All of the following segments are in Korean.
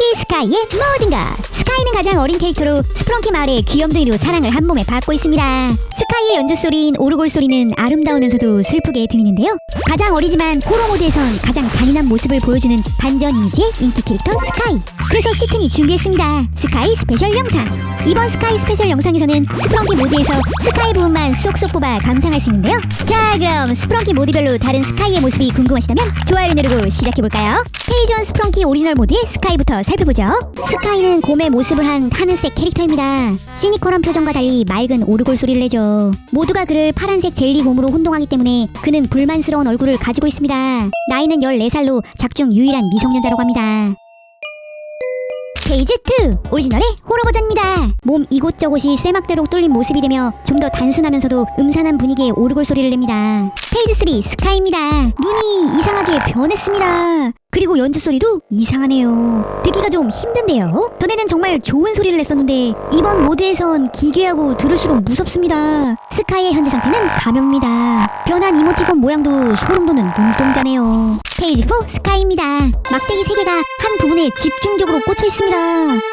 스프렁키 스카이의 모든 것. 스카이는 가장 어린 캐릭터로 스프렁키 마을의 귀염둥이로 사랑을 한 몸에 받고 있습니다. 스카이의 연주 소리인 오르골 소리는 아름다우면서도 슬프게 들리는데요. 가장 어리지만 호러 모드에선 가장 잔인한 모습을 보여주는 반전 이미지의 인기 캐릭터 스카이 그래서 시튼이 준비했습니다. 스카이 스페셜 영상. 이번 스카이 스페셜 영상에서는 스프렁키 모드에서 스카이 부분만 쏙쏙 뽑아 감상할 수 있는데요. 자 그럼 스프렁키 모드별로 다른 스카이의 모습이 궁금하시다면 좋아요를 누르고 시작해볼까요? 페이지 원 스프렁키 오리지널 모드의 스카이부터 살펴보죠. 스카이는 곰의 모습을 한 하늘색 캐릭터입니다. 시니컬한 표정과 달리 맑은 오르골 소리를 내죠. 모두가 그를 파란색 젤리 곰으로 혼동하기 때문에 그는 불만스러운 얼굴을 가지고 있습니다. 나이는 14살로 작중 유일한 미성년자라고 합니다 페이지 2 오리지널의 호러 버전입니다. 몸 이곳저곳이 쇠막대로 뚫린 모습이 되며 좀 더 단순하면서도 음산한 분위기의 오르골 소리를 냅니다. 페이지 3 스카이입니다. 눈이 이상하게 변했습니다. 그리고 연주 소리도 이상하네요. 듣기가 좀 힘든데요. 전에는 정말 좋은 소리를 냈었는데 이번 모드에선 기괴하고 들을수록 무섭습니다. 스카이의 현재 상태는 가명입니다. 변한 이모티콘 모양도 소름 돋는 눈동자네요. 페이지 4 스카이입니다. 막대기 세 개가 한 부분에 집중적으로 꽂혀 있습니다.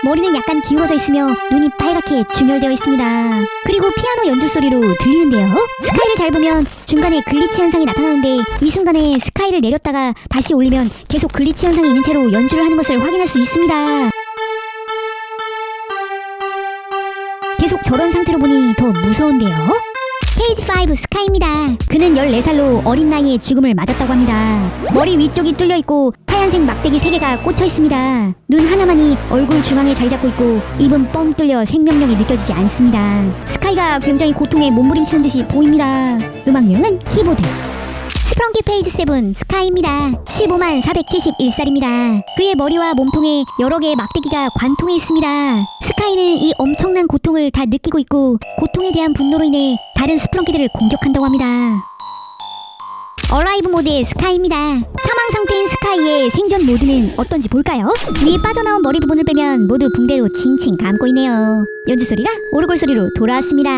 머리는 약간 기울어져 있으며 눈이 빨갛게 준열되어 있습니다. 그리고 피아노 연주 소리로 들리는데요. 스카이를 잘 보면 중간에 글리치 현상이 나타나는데 이 순간에 스카이를 내렸다가 다시 올리면 계속 글리치 현상이 있는 채로 연주를 하는 것을 확인할 수 있습니다. 계속 저런 상태로 보니 더 무서운데요. 페이지 5 스카이입니다. 그는 14살로 어린 나이에 죽음을 맞았다고 합니다. 머리 위쪽이 뚫려 있고 하얀색 막대기 3개가 꽂혀 있습니다. 눈 하나만이 얼굴 중앙에 자리 잡고 있고 입은 뻥 뚫려 생명력이 느껴지지 않습니다. 스카이가 굉장히 고통에 몸부림치는 듯이 보입니다. 음악 내용은 키보드. 스프렁키 페이지 7 스카이입니다. 15만 471살입니다. 그의 머리와 몸통에 여러 개의 막대기가 관통해 있습니다. 스카이는 이 엄청난 고통을 다 느끼고 있고 고통에 대한 분노로 인해 다른 스프렁키들을 공격한다고 합니다. 얼라이브 모드의 스카이입니다. 사망 상태인 스카이의 생존 모드는 어떤지 볼까요? 위에 빠져나온 머리 부분을 빼면 모두 붕대로 칭칭 감고 있네요. 연주 소리가 오르골 소리로 돌아왔습니다.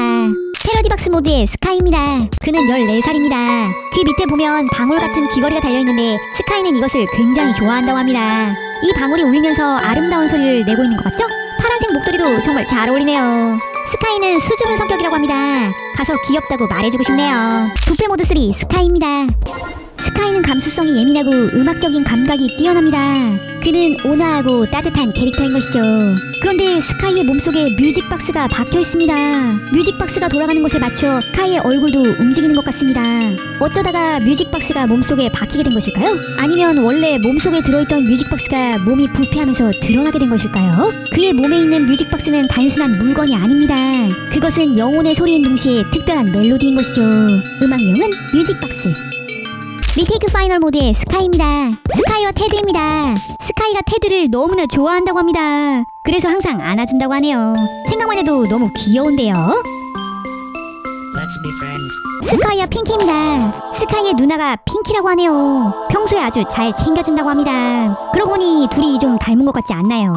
패러디박스 모드의 스카이입니다. 그는 14살입니다. 귀 밑에 보면 방울 같은 귀걸이가 달려있는데 스카이는 이것을 굉장히 좋아한다고 합니다. 이 방울이 울리면서 아름다운 소리를 내고 있는 것 같죠? 파란색 목도리도 정말 잘 어울리네요. 스카이는 수줍은 성격이라고 합니다. 가서 귀엽다고 말해주고 싶네요. 부패 모드 3 스카이입니다. 스카이는 감수성이 예민하고 음악적인 감각이 뛰어납니다. 그는 온화하고 따뜻한 캐릭터인 것이죠. 그런데 스카이의 몸속에 뮤직박스가 박혀 있습니다. 뮤직박스가 돌아가는 것에 맞춰 스카이의 얼굴도 움직이는 것 같습니다. 어쩌다가 뮤직박스가 몸속에 박히게 된 것일까요? 아니면 원래 몸속에 들어있던 뮤직박스가 몸이 부패하면서 드러나게 된 것일까요? 그의 몸에 있는 뮤직박스는 단순한 물건이 아닙니다. 그것은 영혼의 소리인 동시에 특별한 멜로디인 것이죠. 음악 내용은 뮤직박스. 리테이크 파이널 모드의 스카이입니다. 스카이와 테드입니다. 스카이가 테드를 너무나 좋아한다고 합니다. 그래서 항상 안아준다고 하네요. 생각만 해도 너무 귀여운데요. Let's be friends. 스카이와 핑키입니다. 스카이의 누나가 핑키라고 하네요. 평소에 아주 잘 챙겨준다고 합니다. 그러고 보니 둘이 좀 닮은 것 같지 않나요?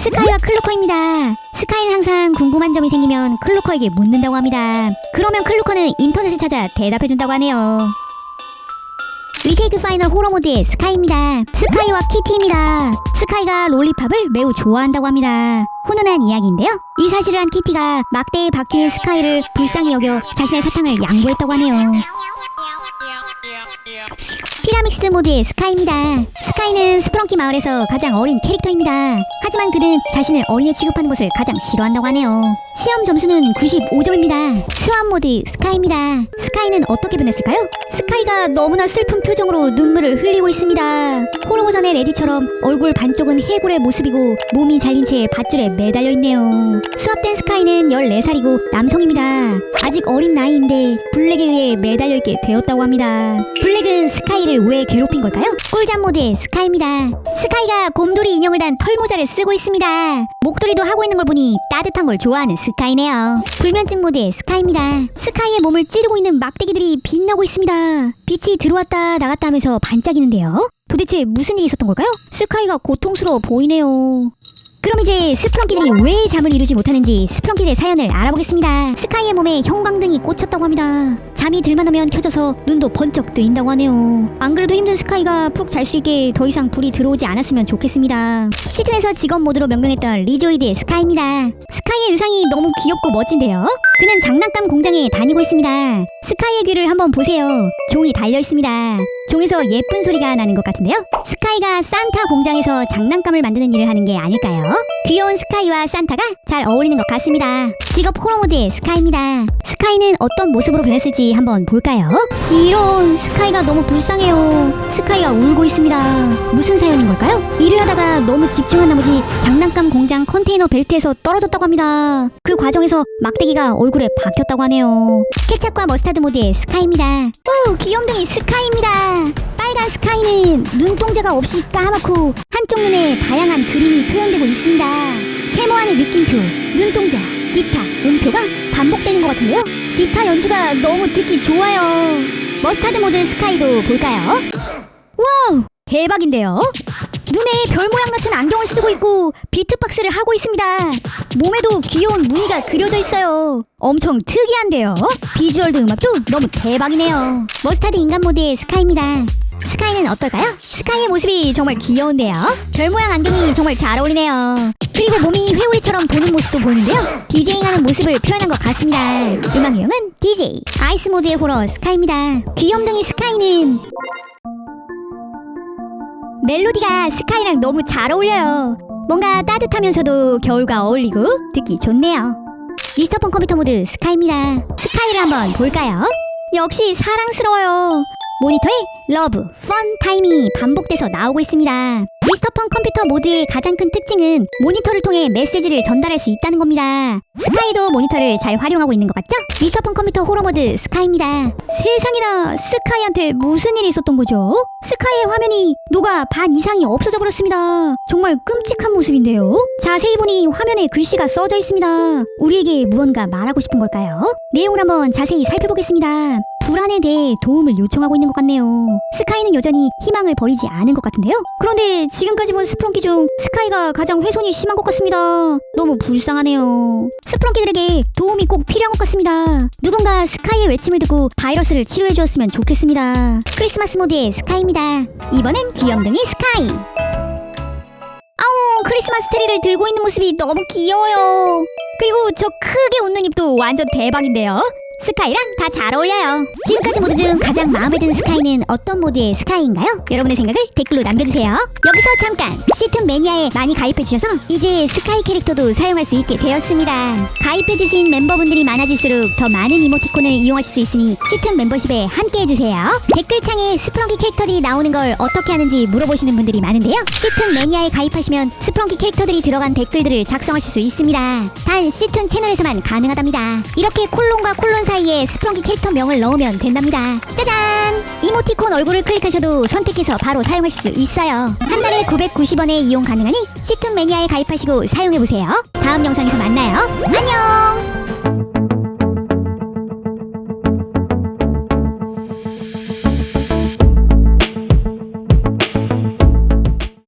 스카이와 클로커입니다. 스카이는 항상 궁금한 점이 생기면 클로커에게 묻는다고 합니다. 그러면 클로커는 인터넷을 찾아 대답해준다고 하네요. 리테이크 파이널 호러 모드의 스카이입니다. 스카이와 키티입니다. 스카이가 롤리팝을 매우 좋아한다고 합니다. 훈훈한 이야기인데요. 이 사실을 한 키티가 막대에 박힌 스카이를 불쌍히 여겨 자신의 사탕을 양보했다고 하네요. 피라믹스 모드의 스카이입니다. 스카이는 스프렁키 마을에서 가장 어린 캐릭터입니다. 하지만 그는 자신을 어린애 취급하는 것을 가장 싫어한다고 하네요. 시험 점수는 95점입니다. 수학 모드 스카이입니다. 스카이는 어떻게 변했을까요? 스카이가 너무나 슬픈 표정으로 눈물을 흘리고 있습니다. 호러 버전의 레디처럼 얼굴 반쪽은 해골의 모습이고 몸이 잘린 채 밧줄에 매달려 있네요. 수압된 스카이는 14살이고 남성입니다. 아직 어린 나이인데 블랙에 의해 매달려 있게 되었다고 합니다. 블랙은 스카이를 왜 괴롭힌 걸까요? 꿀잠 모드의 스카이입니다. 스카이가 곰돌이 인형을 단 털모자를 쓰고 있습니다. 목도리도 하고 있는 걸 보니 따뜻한 걸 좋아하는 스카이네요. 불면증 모드의 스카이입니다. 스카이의 몸을 찌르고 있는 막대기들이 빛나고 있습니다. 빛이 들어왔다 나갔다 하면서 반짝이는데요. 도대체 무슨 일이 있었던 걸까요? 스카이가 고통스러워 보이네요. 이제 스프렁키들이 왜 잠을 이루지 못하는지 스프렁키들의 사연을 알아보겠습니다. 스카이의 몸에 형광등이 꽂혔다고 합니다. 잠이 들만 하면 켜져서 눈도 번쩍 뜨인다고 하네요. 안 그래도 힘든 스카이가 푹 잘 수 있게 더 이상 불이 들어오지 않았으면 좋겠습니다. 시즌에서 직업 모드로 명명했던 리조이드의 스카이입니다. 스카이의 의상이 너무 귀엽고 멋진데요. 그는 장난감 공장에 다니고 있습니다. 스카이의 귀를 한번 보세요. 종이 달려 있습니다. 종에서 예쁜 소리가 나는 것 같은데요. 스카이가 산타 공장에서 장난감을 만드는 일을 하는 게 아닐까요? 귀여운 스카이와 산타가 잘 어울리는 것 같습니다. 직업 호러 모드의 스카이입니다. 스카이는 어떤 모습으로 변했을지 한번 볼까요? 이런 스카이가 너무 불쌍해요. 스카이가 울고 있습니다. 무슨 사연인 걸까요? 일을 하다가 너무 집중한 나머지 장난감 공장 컨테이너 벨트에서 떨어졌다고 합니다. 그 과정에서 막대기가 얼굴에 박혔다고 하네요. 케찹과 머스타드 모드의 스카이입니다. 오, 귀염둥이 스카이입니다. 빨간 스카이는 눈동자가 없이 까맣고 한쪽 눈에 다양한 그림이 표현되고 있습니다. 세모안의 느낌표, 눈동자, 기타, 음표가 반복되는 것 같은데요. 기타 연주가 너무 듣기 좋아요. 머스타드 모드 스카이도 볼까요? 와우, 대박인데요. 눈에 별 모양 같은 안경을 쓰고 있고 비트박스를 하고 있습니다. 몸에도 귀여운 무늬가 그려져 있어요. 엄청 특이한데요. 비주얼도 음악도 너무 대박이네요. 머스타드 인간 모드의 스카이입니다. 스카이는 어떨까요? 스카이의 모습이 정말 귀여운데요. 별 모양 안경이 정말 잘 어울리네요. 그리고 몸이 회오리처럼 도는 모습도 보이는데요. 디제잉하는 모습을 표현한 것 같습니다. 음악 유형은 DJ. 아이스 모드의 호러 스카이입니다. 귀염둥이 스카이는 멜로디가 스카이랑 너무 잘 어울려요. 뭔가 따뜻하면서도 겨울과 어울리고 듣기 좋네요. 미스터폰 컴퓨터 모드 스카이입니다. 스카이를 한번 볼까요? 역시 사랑스러워요. 모니터에 러브, 펀 타임이 반복돼서 나오고 있습니다. 미스터폰 컴퓨터 모드의 가장 큰 특징은 모니터를 통해 메시지를 전달할 수 있다는 겁니다. 스카이도 모니터를 잘 활용하고 있는 것 같죠? 미스터폰 컴퓨터 호러 모드 스카이입니다. 세상에나 스카이한테 무슨 일이 있었던 거죠? 스카이의 화면이 녹아 반 이상이 없어져 버렸습니다. 정말 끔찍한 모습인데요. 자세히 보니 화면에 글씨가 써져 있습니다. 우리에게 무언가 말하고 싶은 걸까요? 내용을 한번 자세히 살펴보겠습니다. 불안에 대해 도움을 요청하고 있는 것 같네요. 스카이는 여전히 희망을 버리지 않은 것 같은데요. 그런데 지금까지 본 스프렁키 중 스카이가 가장 훼손이 심한 것 같습니다. 너무 불쌍하네요. 스프렁키들에게 도움이 꼭 필요한 것 같습니다. 누군가 스카이의 외침을 듣고 바이러스를 치료해 주었으면 좋겠습니다. 크리스마스 모드의 스카이입니다. 이번엔 귀염둥이 스카이. 아우 크리스마스 트리를 들고 있는 모습이 너무 귀여워요. 그리고 저 크게 웃는 입도 완전 대박인데요. 스카이랑 다 잘 어울려요. 지금까지 모드 중 가장 마음에 드는 스카이는 어떤 모드의 스카이인가요? 여러분의 생각을 댓글로 남겨주세요. 여기서 잠깐! 시툰 매니아에 많이 가입해주셔서 이제 스카이 캐릭터도 사용할 수 있게 되었습니다. 가입해주신 멤버분들이 많아질수록 더 많은 이모티콘을 이용하실 수 있으니 시툰 멤버십에 함께해주세요. 댓글창에 스프렁키 캐릭터들이 나오는 걸 어떻게 하는지 물어보시는 분들이 많은데요. 시툰 매니아에 가입하시면 스프렁키 캐릭터들이 들어간 댓글들을 작성하실 수 있습니다. 단 시툰 채널에서만 가능하답니다. 이렇게 콜론과 콜론 사 이에 스프렁키 캐릭터 명을 넣으면 된답니다. 짜잔! 이모티콘 얼굴을 클릭하셔도 선택해서 바로 사용하실 수 있어요. 한 달에 990원에 이용 가능하니 시툰 매니아에 가입하시고 사용해보세요. 다음 영상에서 만나요. 안녕!